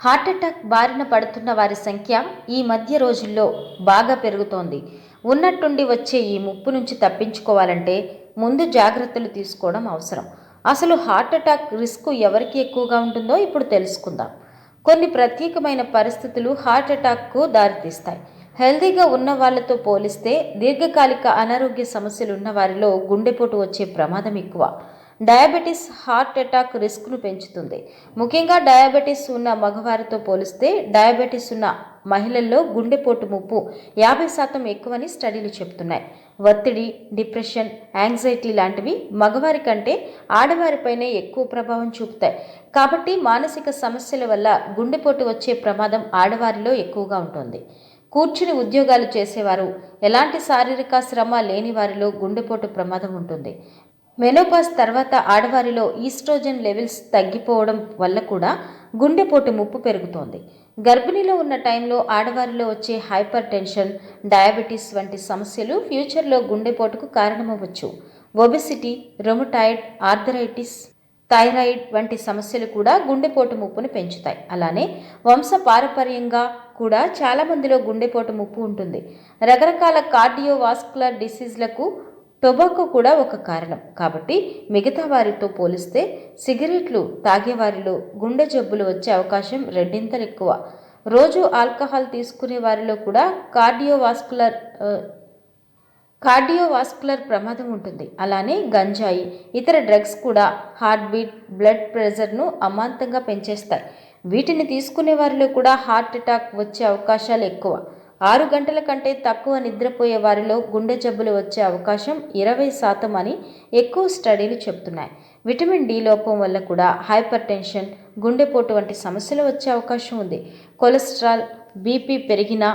Heart attack బారిన పడుతున్న వారి సంఖ్య ఈ మధ్య రోజుల్లో బాగా పెరుగుతోంది. ఉన్నట్టుండి వచ్చే ఈ ముప్పు నుంచి తప్పించుకోవాలంటే ముందు జాగ్రత్తలు తీసుకోవడం అవసరం. అసలు హార్ట్అటాక్ రిస్క్ ఎవరికి ఎక్కువగా ఉంటుందో ఇప్పుడు తెలుసుకుందాం. కొన్ని ప్రత్యేకమైన పరిస్థితులు హార్ట్ అటాక్కు దారితీస్తాయి. హెల్తీగా ఉన్న వాళ్ళతో పోలిస్తే దీర్ఘకాలిక అనారోగ్య సమస్యలు ఉన్న వారిలో గుండెపోటు వచ్చే ప్రమాదం ఎక్కువ. డయాబెటీస్ హార్ట్ అటాక్ రిస్క్ను పెంచుతుంది. ముఖ్యంగా డయాబెటీస్ ఉన్న మగవారితో పోలిస్తే డయాబెటీస్ ఉన్న మహిళల్లో గుండెపోటు ముప్పు యాభై శాతం ఎక్కువని స్టడీలు చెబుతున్నాయి. ఒత్తిడి డిప్రెషన్ యాంగ్జైటీ లాంటివి మగవారి కంటే ఆడవారిపైనే ఎక్కువ ప్రభావం చూపుతాయి. కాబట్టి మానసిక సమస్యల వల్ల గుండెపోటు వచ్చే ప్రమాదం ఆడవారిలో ఎక్కువగా ఉంటుంది. కూర్చుని ఉద్యోగాలు చేసేవారు ఎలాంటి శారీరక శ్రమ లేని వారిలో గుండెపోటు ప్రమాదం ఉంటుంది. మెనోపాస్ తర్వాత ఆడవారిలో ఈస్ట్రోజన్ లెవెల్స్ తగ్గిపోవడం వల్ల కూడా గుండెపోటు ముప్పు పెరుగుతోంది. గర్భిణిలో ఉన్న టైంలో ఆడవారిలో వచ్చే హైపర్ టెన్షన్ డయాబెటీస్ వంటి సమస్యలు ఫ్యూచర్లో గుండెపోటుకు కారణమవ్వచ్చు. ఒబెసిటీ రొమటాయిడ్ ఆర్థరైటిస్ థైరాయిడ్ వంటి సమస్యలు కూడా గుండెపోటు ముప్పును పెంచుతాయి. అలానే వంశ పారపర్యంగా కూడా చాలామందిలో గుండెపోటు ముప్పు ఉంటుంది. రకరకాల కార్డియోవాస్కులర్ డిసీజ్లకు టొబాకో కూడా ఒక కారణం. కాబట్టి మిగతా వారితో పోలిస్తే సిగరెట్లు తాగేవారిలో గుండె జబ్బులు వచ్చే అవకాశం రెండింతలు ఎక్కువ. రోజు ఆల్కహాల్ తీసుకునే వారిలో కూడా కార్డియోవాస్కులర్ కార్డియోవాస్కులర్ ప్రమాదం ఉంటుంది. అలానే గంజాయి ఇతర డ్రగ్స్ కూడా హార్ట్ బీట్ బ్లడ్ ప్రెషర్ను అమాంతంగా పెంచేస్తాయి. వీటిని తీసుకునే వారిలో కూడా హార్ట్ అటాక్ వచ్చే అవకాశాలు ఎక్కువ. ఆరు గంటల కంటే తక్కువ నిద్రపోయే వారిలో గుండె జబ్బులు వచ్చే అవకాశం ఇరవై శాతం అని ఎక్కువ స్టడీలు చెబుతున్నాయి. విటమిన్ డి లోపం వల్ల కూడా హైపర్ టెన్షన్ గుండెపోటు వంటి సమస్యలు వచ్చే అవకాశం ఉంది. కొలెస్ట్రాల్ బీపీ పెరిగినా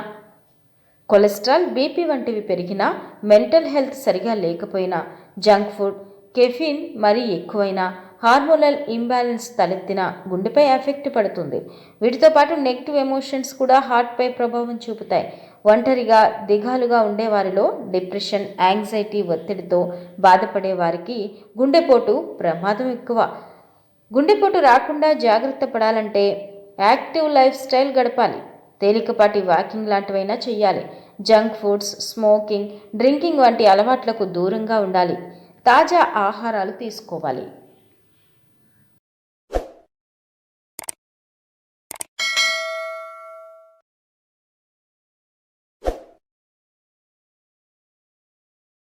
కొలెస్ట్రాల్ బీపీ వంటివి పెరిగినా మెంటల్ హెల్త్ సరిగా లేకపోయినా జంక్ ఫుడ్ కెఫిన్ మరీ ఎక్కువైనా హార్మోనల్ ఇంబ్యాలెన్స్ తలెత్తిన గుండెపై ఎఫెక్ట్ పడుతుంది. వీటితో పాటు నెగిటివ్ ఎమోషన్స్ కూడా హార్ట్పై ప్రభావం చూపుతాయి. ఒంటరిగా దిగాలుగా ఉండేవారిలో డిప్రెషన్ యాంగ్జైటీ ఒత్తిడితో బాధపడే వారికి గుండెపోటు ప్రమాదం ఎక్కువ. గుండెపోటు రాకుండా జాగ్రత్త పడాలంటే యాక్టివ్ లైఫ్ స్టైల్ గడపాలి. తేలికపాటి వాకింగ్ లాంటివైనా చేయాలి జంక్ ఫుడ్స్ స్మోకింగ్ డ్రింకింగ్ వంటి అలవాట్లకు దూరంగా ఉండాలి. తాజా ఆహారాలు తీసుకోవాలి.